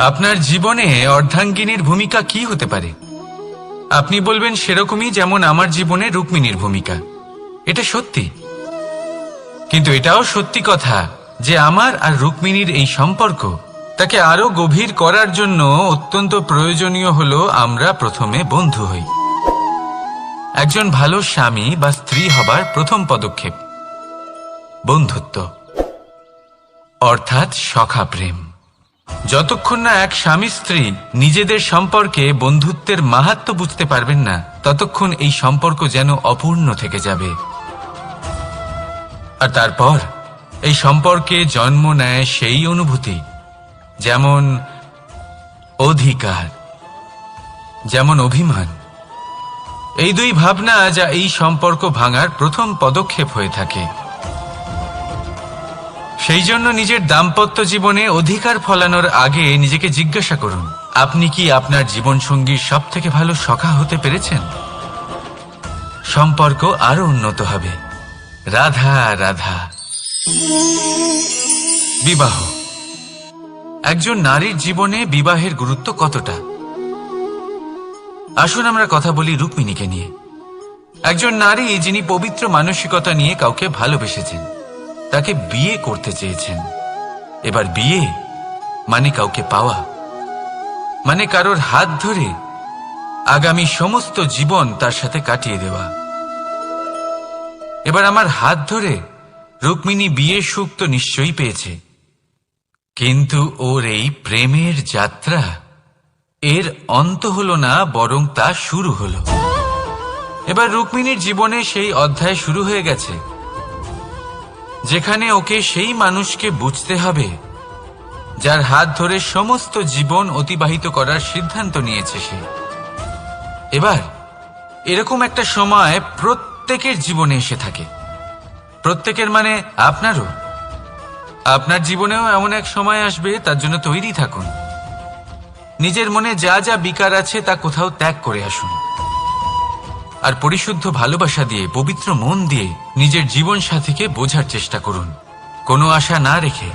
আপনার জীবনে অর্ধাঙ্গিনীর ভূমিকা কি হতে পারে? আপনি বলবেন সেরকমই যেমন আমার জীবনে রুক্মিণীর ভূমিকা। এটা সত্যি। কিন্তু এটাও সত্যি কথা যে আমার আর রুক্মিণীর এই সম্পর্ক তাকে আরও গভীর করার জন্য অত্যন্ত প্রয়োজনীয় হলো আমরা প্রথমে বন্ধু হই। একজন ভালো স্বামী বা স্ত্রী হবার প্রথম পদক্ষেপ, বন্ধুত্ব, অর্থাৎ সখা প্রেম। যতক্ষণ না এক স্বামী স্ত্রী নিজেদের সম্পর্কে বন্ধুত্বের মাহাত্ম বুঝতে পারবেন না, ততক্ষণ এই সম্পর্ক যেন অপূর্ণ থেকে যাবে। আর তারপর, এই সম্পর্কে জন্ম নেয় সেই অনুভূতি, যেমন অধিকার, যেমন অভিমান এই দুই ভাবনা যা এই সম্পর্ক ভাঙার প্রথম পদক্ষেপ হয়ে থাকে। সেই জন্য নিজের দাম্পত্য জীবনে অধিকার ফলানোর আগে নিজেকে জিজ্ঞাসা করুন, আপনি কি আপনার জীবনসঙ্গীর সব থেকে ভালো সখা হতে পেরেছেন? সম্পর্ক আরও উন্নত হবে। রাধা রাধা। বিবাহ। একজন নারীর জীবনে বিবাহের গুরুত্ব কতটা? আসুন আমরা কথা বলি রুক্মিণীকে নিয়ে। একজন নারী যিনি পবিত্র মানসিকতা নিয়ে কাউকে ভালোবেসেছেন, তাকে বিয়ে করতে চেয়েছেন। এবার বিয়ে মানে কাউকে পাওয়া মানে কারোর হাত ধরে আগামী সমস্ত জীবন তার সাথে কাটিয়ে দেওয়া। এবার আমার হাত ধরে রুক্মিণী বিয়ে সুখ তো নিশ্চয়ই পেয়েছে, কিন্তু ওর এই প্রেমের যাত্রা এর অন্ত হলো না, বরং তা শুরু হলো। এবার রুক্মিণীর জীবনে সেই অধ্যায় শুরু হয়ে গেছে, যেখানে ওকে সেই মানুষকে বুঝতে হবে, যার হাত ধরে সমস্ত জীবন অতিবাহিত করার সিদ্ধান্ত নিয়েছে সে। এবার এরকম একটা সময় প্রত্যেকের জীবনে এসে থাকে। প্রত্যেকের মানে আপনারও। আপনার জীবনেও এমন এক সময় আসবে, তার জন্য তৈরি থাকুন। নিজের মনে যা যা বিকার আছে তা কোথাও ত্যাগ করে আসুন। আর পরিশুদ্ধ ভালোবাসা দিয়ে, পবিত্র মন দিয়ে নিজের জীবন সাথীকে বোঝার চেষ্টা করুন। কোনো আশা না রেখে।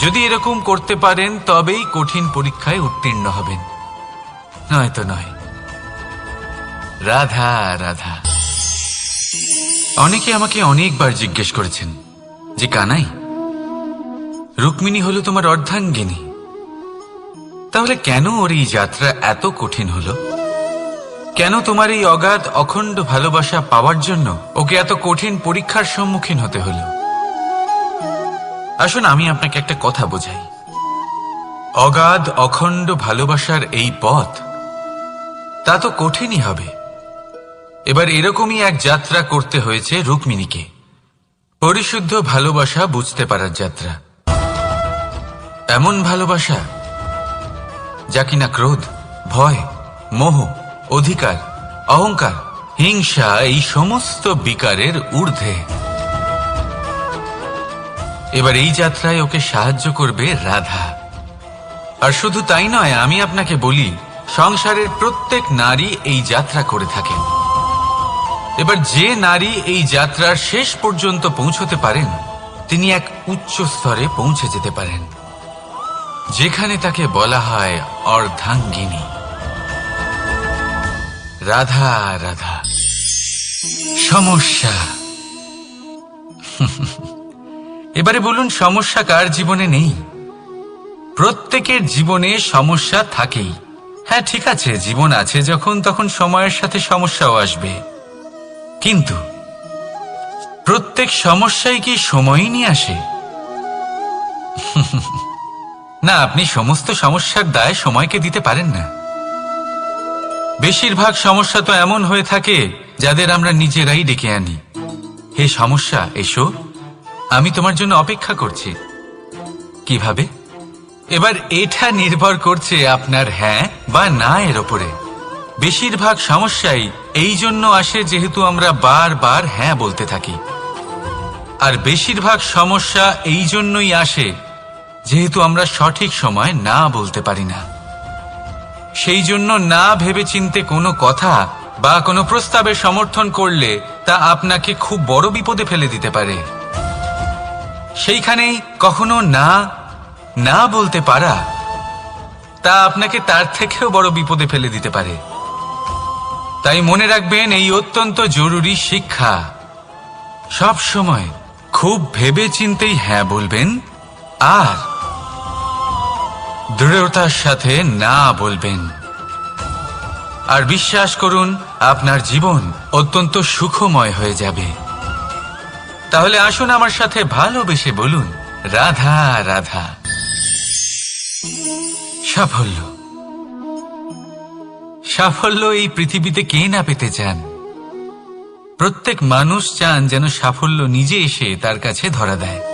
যদি এরকম করতে পারেন, তবেই কঠিন পরীক্ষায় উত্তীর্ণ হবেন। নয়তো নয়। রাধা রাধা। অনেকে আমাকে অনেকবার জিজ্ঞেস করেছেন, যে কানাই, রুক্মিণী হলো তোমার অর্ধাঙ্গিনী? তাহলে কেন ওর এই যাত্রা এত কঠিন হলো? কেন তোমার এই অগাধ, অখণ্ড ভালোবাসা পাওয়ার জন্য ওকে এত কঠিন পরীক্ষার সম্মুখীন হতে হলো? আসুন আমি আপনাকে একটা কথা বোঝাই। অগাধ, অখণ্ড ভালোবাসার এই পথ, তা তো কঠিনই হবে। এবার এরকমই এক যাত্রা করতে হয়েছে রুক্মিণীকে। পরিশুদ্ধ ভালোবাসা বুঝতে পারার যাত্রা। এমন ভালোবাসা যা কিনা ক্রোধ, ভয়, মোহ, অধিকার, অহংকার, হিংসা, এই সমস্ত বিকারের ঊর্ধ্বে। এবার এই যাত্রায় ওকে সাহায্য করবে রাধা। আর শুধু তাই নয়, আমি আপনাকে বলি, সংসারের প্রত্যেক নারী এই যাত্রা করে থাকেন। এবার যে নারী এই যাত্রার শেষ পর্যন্ত পৌঁছতে পারেন, তিনি এক উচ্চ স্তরে পৌঁছে যেতে পারেন। যেখানে তাকে বলা হয় অর্ধাঙ্গিনী। রাধা রাধা। সমস্যা। এবারে বলুন, সমস্যা কার জীবনে নেই? প্রত্যেকের জীবনে সমস্যা থাকেই। হ্যাঁ ঠিক আছে, জীবন আছে যখন, তখন সময়ের সাথে সমস্যাও আসবে। কিন্তু প্রত্যেক সমস্যায় কি সময়ই নিয়ে আসে? না, আপনি সমস্ত সমস্যার দায় সময়কে দিতে পারেন না। বেশিরভাগ সমস্যা তো এমন হয়ে থাকে যাদের আমরা নিজেরাই ডেকে আনি। হে সমস্যা, এসো। আমি তোমার জন্য অপেক্ষা করছি। কীভাবে? এবার এটা নির্ভর করছে আপনার হ্যাঁ বা না এর ওপরে। বেশিরভাগ সমস্যাই এই জন্য আসে যেহেতু আমরা বারবার হ্যাঁ বলতে থাকি। আর বেশিরভাগ সমস্যা এই জন্যই আসে যেহেতু আমরা সঠিক সময় না বলতে পারি না। সেই জন্য না ভেবে চিনতে কোনো কথা বা কোনো প্রস্তাবে সমর্থন করলে তা আপনাকে খুব বড় বিপদে ফেলে দিতে পারে। সেইখানেই কখনো না না বলতে পারা তা আপনাকে তার থেকেও বড় বিপদে ফেলে দিতে পারে। তাই মনে রাখবেন, এই অত্যন্ত জরুরি শিক্ষা। সব সময় খুব ভেবে চিন্তেই হ্যাঁ বলবেন, আর দৃঢ়তার সাথে না বলবেন। আর বিশ্বাস করুন, আপনার জীবন অত্যন্ত সুখময় হয়ে যাবে। তাহলে আসুন আমার সাথে ভালোবেসে বলুন, রাধা রাধা। সাফল্য। সাফল্য এই পৃথিবীতে কে না পেতে চান? প্রত্যেক মানুষ চান যেন সাফল্য নিজে এসে তার কাছে ধরা দেয়।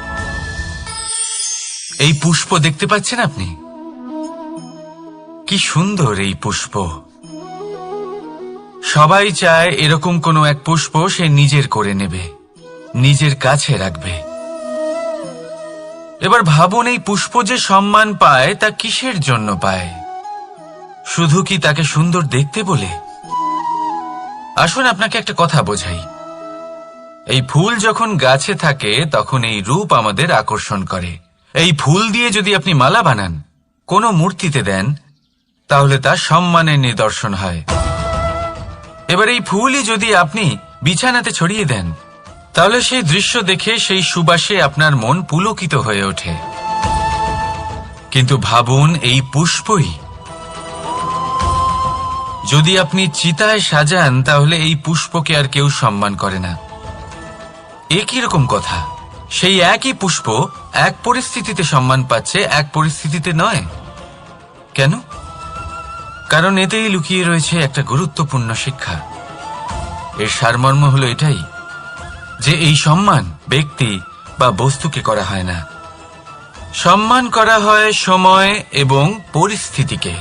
এই পুষ্প দেখতে পাচ্ছেন আপনি? কি সুন্দর এই পুষ্প। সবাই চায় এরকম কোনো এক পুষ্প সে নিজের করে নেবে, নিজের কাছে রাখবে। এবার ভাবুন এই পুষ্প যে সম্মান পায়, তা কিসের জন্য পায়? শুধু কি তাকে সুন্দর দেখতে বলে? আসুন আপনাকে একটা কথা বোঝাই। এই ফুল যখন গাছে থাকে, তখন এই রূপ আমাদের আকর্ষণ করে। এই ফুল দিয়ে যদি আপনি মালা বানান, কোনো মূর্তিতে দেন, তাহলে তা সম্মানের নিদর্শন হয়। এবার এই ফুলই যদি আপনি বিছানাতে ছড়িয়ে দেন, তাহলে সেই দৃশ্য দেখে সেই সুবাসে আপনার মন পুলকিত হয়ে ওঠে। কিন্তু ভাবুন, এই পুষ্পই যদি আপনি চিতায় সাজান, তাহলে এই পুষ্পকে আর কেউ সম্মান করে না। একই রকম কথা? সেই একই পুষ্প এক পরিস্থিতিতে সম্মান পাচ্ছে, এক পরিস্থিতিতে নয়। কেন? কারণ এতেই লুকিয়ে রয়েছে একটা গুরুত্বপূর্ণ শিক্ষা। এর সারমর্ম হলো এটাই, যে এই সম্মান ব্যক্তি বা বস্তুকে করা হয় না। সম্মান করা হয় সময় এবং পরিস্থিতিকে।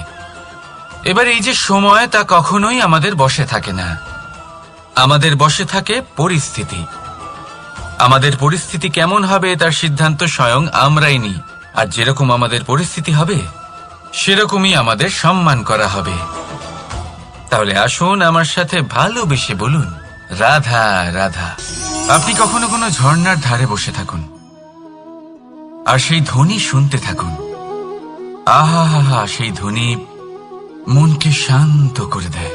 এবার এই যে সময় তা কখনোই আমাদের বসে থাকে না। আমাদের বসে থাকে পরিস্থিতি। আমাদের পরিস্থিতি কেমন হবে তার সিদ্ধান্ত স্বয়ং আমরাই নিই। আর যেরকম আমাদের পরিস্থিতি হবে, সেরকমই আমাদের সম্মান করা হবে। তাহলে আসুন আমার সাথে ভালোবেসে বলুন, রাধা রাধা, আপনি কখনো কোনো ঝর্ণার ধারে বসে থাকুন, আর সেই ধ্বনি শুনতে থাকুন। আহা হা সেই ধ্বনি মনকে শান্ত করে দেয়।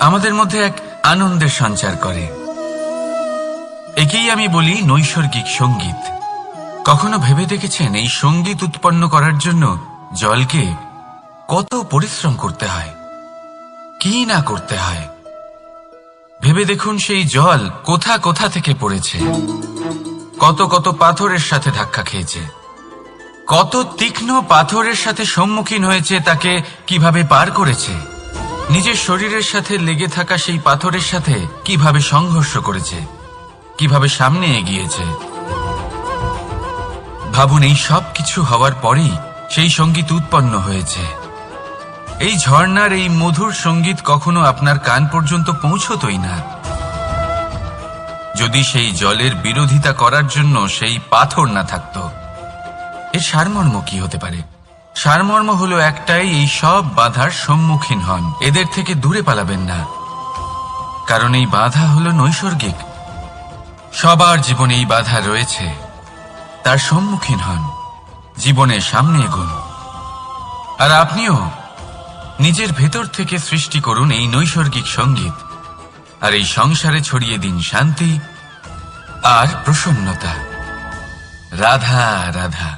আমাদের মধ্যে এক আনন্দের সঞ্চার করে। একেই আমি বলি নৈসর্গিক সংগীত। কখনো ভেবে দেখেছেন এই সংগীত উৎপন্ন করার জন্য জলকে কত পরিশ্রম করতে হয়? কি না করতে হয়? ভেবে দেখুন সেই জল কোথা কোথা থেকে পড়েছে। কত কত পাথরের সাথে ধাক্কা খেয়েছে। কত তীক্ষ্ণ পাথরের সাথে সম্মুখীন হয়েছে তাকে কীভাবে পার করেছে? নিজের শরীরের সাথে লেগে থাকা সেই পাথরের সাথে কীভাবে সংঘর্ষ করেছে? কীভাবে সামনে এগিয়েছে? ভাবুন, এই সব কিছু হওয়ার পরেই সেই সংগীত উৎপন্ন হয়েছে। এই ঝর্ণার এই মধুর সংগীত কখনো আপনার কান পর্যন্ত পৌঁছতই না। যদি সেই জলের বিরোধিতা করার জন্য সেই পাথর না থাকতো, এর সারমর্ম কি হতে পারে? সারমর্ম হলো একটাই, এই সব বাধার সম্মুখীন হন। এদের থেকে দূরে পালাবেন না। কারণ এই বাধা হলো নৈসর্গিক। সবার জীবনেই বাধা রয়েছে। তার সম্মুখীন হন। জীবনের সামনে এগুন। আর আপনিও নিজের ভেতর থেকে সৃষ্টি করুন এই নৈসর্গিক সংগীত। আর এই সংসারে ছড়িয়ে দিন শান্তি আর প্রসন্নতা। রাধা রাধা।